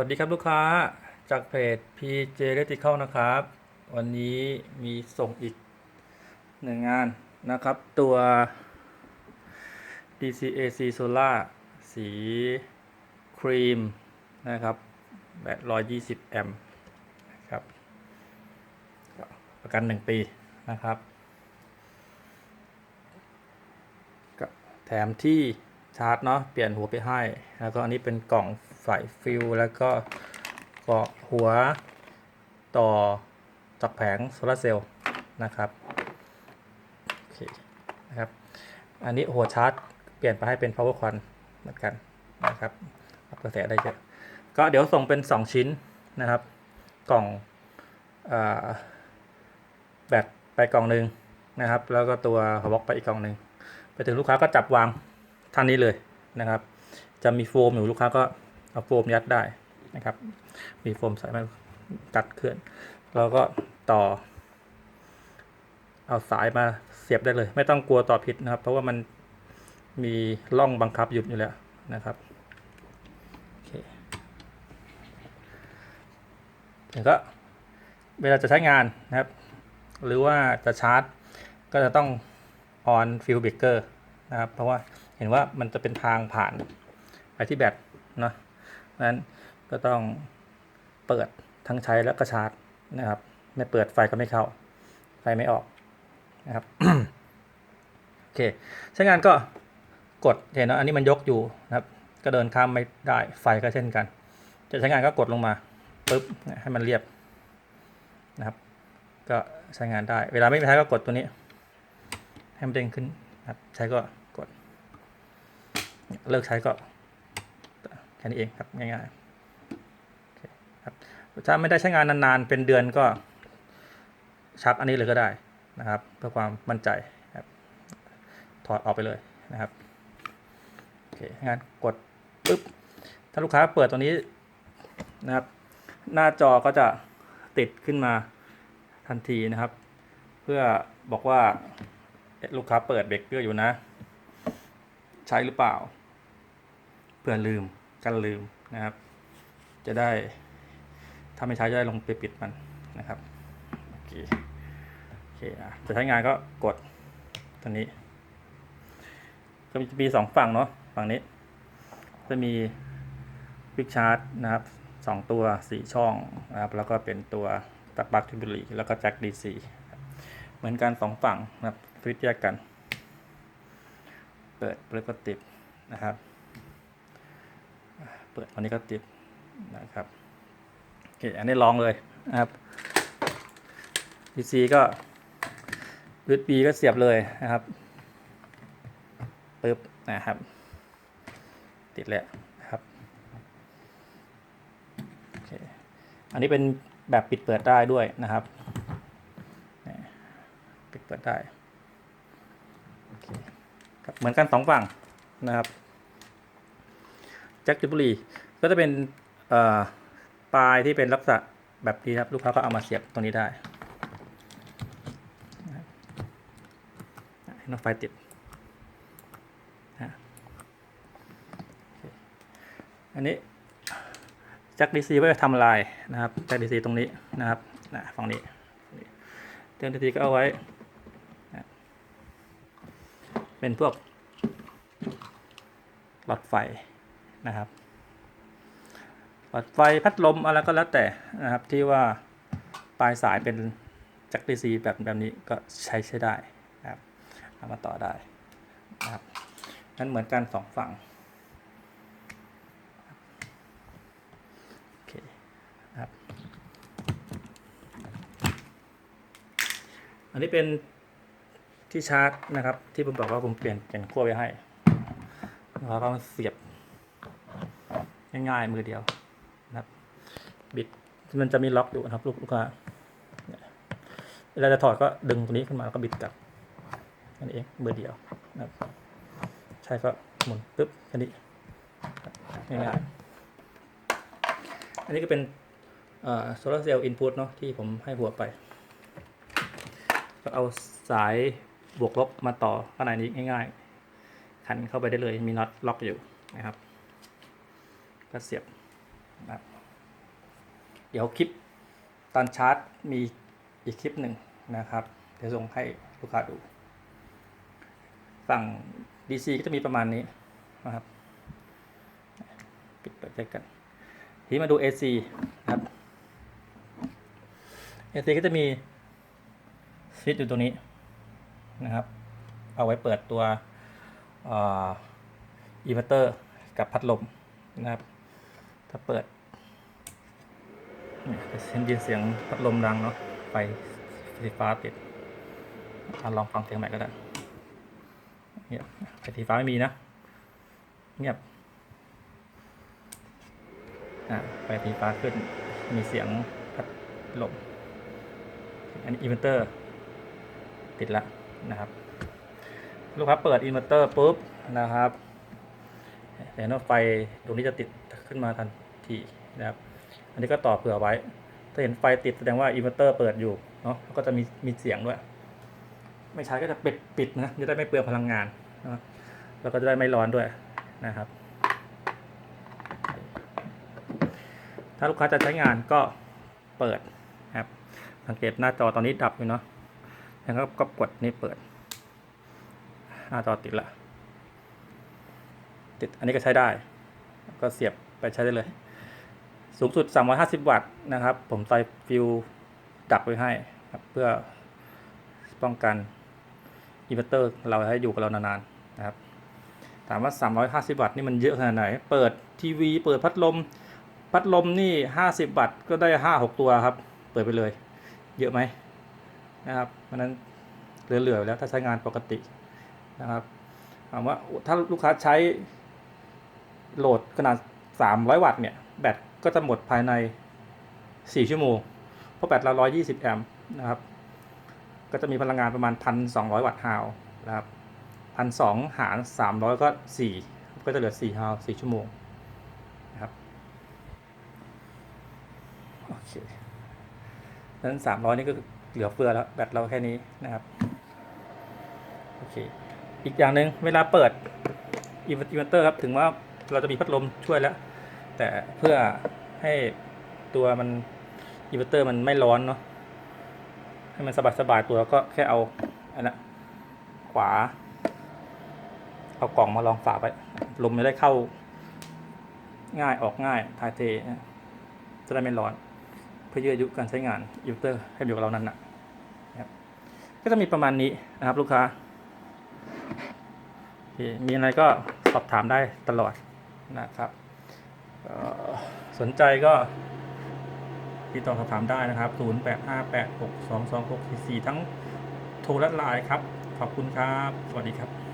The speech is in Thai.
วัสดีครับลูกค้าจากเพจ PJ Electrical นะครับ วันนี้มีส่งอีกหนึ่งงานนะครับ ตัว DCAC Solar สีครีมนะครับแบต120 แอมป์นะครับ ประกัน 1 ปีนะครับก็แถมที่ชาร์จเนาะเปลี่ยนหัวไปให้ แล้วก็อันนี้เป็นกล่อง สายฟิลแล้วก็เก็หัวต่อจากแผงโซลาเซลล์นะครับโอเคนะครับ อันนี้หัวชาร์จ เปลี่ยนไปให้เป็น power quan เหมือนกันนะครับรับกระแสได้เยอะก็เดี๋ยวส่งเป็น 2 ชิ้นนะครับ กล่องอแบตไปกล่องหนึ่งนะครับ แล้วก็ตัวหัวบล็อกไปอีกกล่องหนึ่งไปถึงลูกค้าก็จับวางท่านนี้เลยนะครับ จะมีโฟมอยู่ลูกค้าก็ เอาโฟมยัดได้นะครับ มีโฟมใส่มาตัดเคลื่อนแล้วก็ต่อ เอาสายมาเสียบได้เลย ไม่ต้องกลัวต่อผิดนะครับ เพราะว่ามันมีร่องบังคับหยุดอยู่แล้วนะครับโอเคแล้วก็เวลาจะใช้งานนะครับ หรือว่าจะชาร์จ ก็จะต้อง on field breaker นะครับ เพราะว่าเห็นว่ามันจะเป็นทางผ่านไปที่แบตเนาะ นั้นก็ต้องเปิดทั้งใช้แล้วก็ชาร์จนะครับ ไม่เปิดไฟก็ไม่เข้า ไฟไม่ออกนะครับโอเคใช้งานก็กดเห็นนะอันนี้มันยกอยู่นะครับ ก็เดินข้ามไม่ได้ไฟก็เช่นกัน จะใช้งานก็กดลงมาปุ๊บให้มันเรียบนะครับ ก็ใช้งานได้ เวลาไม่ใช้ก็กดตัวนี้ ให้มันเด้งขึ้นนะครับใช้ก็กด เลิกใช้ก็ ค่นี้เองครับง่ายๆครับถ้าไม่ได้ใช้งานนานๆ เป็นเดือนก็ชักอันนี้เลยก็ได้นะครับ เพื่อความมั่นใจครับถอดออกไปเลยนะครับโอเคงั้นกดปุ๊บถ้าลูกค้าเปิดตัวนี้นะครับ หน้าจอก็จะติดขึ้นมาทันทีนะครับ เพื่อบอกว่าลูกค้าเปิดเบรกเกอร์อยู่นะ ใช้หรือเปล่า เพื่อลืม กันลืมนะครับ จะได้ถ้าไม่ใช้จะได้ลงไปปิดมันนะครับโอเคโอเคอะจะใช้งานก็กดตัวนี้ ก็จะมีสองฝั่งเนาะฝั่งนี้ จะมีวิกชาร์จนะครับสองตัวสี่ช่องนะครับ แล้วก็เป็นตัวตัดปลั๊กทิบุรีแล้วก็แจ็คดีซีเหมือนกันสองฝั่งนะครับสวิตช์แยกกัน เปิดแล้วก็ติดนะครับ เปิดอันนี้ก็ติดนะครับโอเคอันนี้ลองเลยนะครับ PC ก็ USB ก็เสียบเลยนะครับปึ๊บนะครับ ติดแล้วครับโอเคอันนี้เป็นแบบปิดเปิดได้ด้วยนะครับปิดเปิดได้เหมือนกันสองฝั่งนะครับ แจ็คจิบุรี ก็จะเป็นปลายที่เป็นลักษณะแบบนี้ครับ ลูกค้าก็เอามาเสียบตรงนี้ได้ให้น้องไฟติด อันนี้แจ็คดีซีไว้ทำลายนะครับแจ็คดีซีตรงนี้นะครับนะฝั่งนี้เจ้าหน้าที่ก็เอาไว้ เป็นพวกหลอดไฟ นะครับหลอดไฟพัดลมอะไรก็แล้วแต่นะครับที่ว่าปลายสายเป็นจักรดีซีแบบแบบนี้ก็ใช้ใช้ได้นะครับเอามาต่อได้นะครับนั้นเหมือนกันสองฝั่งโอเคนะครับอันนี้เป็นที่ชาร์จนะครับ ที่ผมบอกว่าผมเปลี่ยนเปลี่ยนขั้วไว้ให้แล้วก็เสียบ ง่ายๆมือเดียวนะครับบิดมันจะมีล็อกอยู่นะครับ ลูกลูกค้าเนี่ยเวลาจะถอดก็ดึงตัวนี้ขึ้นมาแล้วก็บิดกลับนั่นเองมือเดียวนะครับ ใช่ก็หมุนปึ๊บแค่นี้ง่ายๆอันนี้ก็เป็นโซลาร์เซลล์อินพุตเนาะที่ผมให้หัวไป ก็เอาสายบวกลบมาต่อข้างในนี้ง่ายๆขันเข้าไปได้เลยมีน็อตล็อกอยู่นะครับ ก็เสียบนะครับเดี๋ยวคลิปตอนชาร์จมีอีกคลิปหนึ่งนะครับ เดี๋ยวส่งให้ลูกค้าดู ฝั่ง DC ก็จะมีประมาณนี้นะครับ ปิดเปิดใจกัน ทีมาดู AC นะครับ AC ก็จะมีสวิตช์อยู่ตรงนี้นะครับ เอาไว้เปิดตัวอินเวอร์เตอร์กับพัดลมนะครับ ถ้าเปิดเนี่ยจะเสียงเสียงพัดลมดังเนาะไฟไฟฟ้าติดอลองฟังเสียงใหม่ก็ได้เงียบไฟสีฟ้าไม่มีนะ เงียบอ่าไฟสีฟ้าขึ้นมีเสียงพัดลมอันนี้อินเวอร์เตอร์ ติดแล้วนะครับ ลูกค้าเปิดอินเวอร์เตอร์ปุ๊บนะครับเห็นว่าไฟตรงนี้จะติดขึ้นมาทัน ทีนะครับอันนี้ก็ต่อเผื่อไว้ ถ้าเห็นไฟติดแสดงว่าอินเวอร์เตอร์เปิดอยู่เนาะก็จะมีมีเสียงด้วย ไม่ใช้ก็จะปิดปิดนะจะได้ไม่เปลืองพลังงานนะแล้วก็จะได้ไม่ร้อนด้วยนะครับ ถ้าลูกค้าจะใช้งานก็เปิดนะครับสังเกตหน้าจอตอนนี้ดับอยู่เนาะแล้วก็กดนี่เปิดหน้าจอติดละติดอันนี้ก็ใช้ได้ ก็เสียบไปใช้ได้เลย สูงสุด 350 วัตต์นะครับ ผมใส่ฟิวดักไว้ให้ครับเพื่อป้องกันอินเวอร์เตอร์เราให้อยู่กับเรานานๆนะครับ ถามว่า 350 วัตต์นี่มันเยอะขนาดไหน เปิดทีวี เปิดพัดลม พัดลมนี่ 50 วัตต์ก็ได้ 5-6 ตัวครับ เปิดไปเลย เยอะไหมนะครับเพราะนั้นเหลือๆแล้วถ้าใช้งานปกตินะครับถามว่าถ้าลูกค้าใช้โหลดขนาด 300 วัตต์เนี่ย แบต ก็จะหมดภายใน 4 ชั่วโมง เพราะแบตเรา 120 แอมป์นะครับ ก็จะมีพลังงานประมาณ 1,200 วัตต์ฮาวนะครับ1,200หาร300ก็4ก็จะเหลือ4ฮาว4ชั่วโมงนะครับโอเคนั้นสามร้อยนี่ก็เหลือเฟือแล้วแบตเราแค่นี้นะครับโอเคอีกอย่างหนึ่งเวลาเปิดอินเวอร์เตอร์ครับถึงว่าเราจะมีพัดลมช่วยแล้ว แต่เพื่อให้ตัวมันอินเวอร์เตอร์มันไม่ร้อนเนาะให้มันสบายๆตัวก็แค่เอาอันนั้นขวา เอากล่องมาลองฝาไว้ลมจะได้เข้า ง่ายออกง่ายทายเท จะได้ไม่ร้อน เพื่อยืดอายุการใช้งานอินเวอร์เตอร์ให้อยู่กับเรานานๆนะครับก็จะมีประมาณนี้นะครับลูกค้ามีอะไรก็สอบถามได้ตลอดนะครับ สนใจก็ติดต่อสอบถามได้นะครับ 0858622644 ทั้งโทรและไลน์ครับ ขอบคุณครับ สวัสดีครับ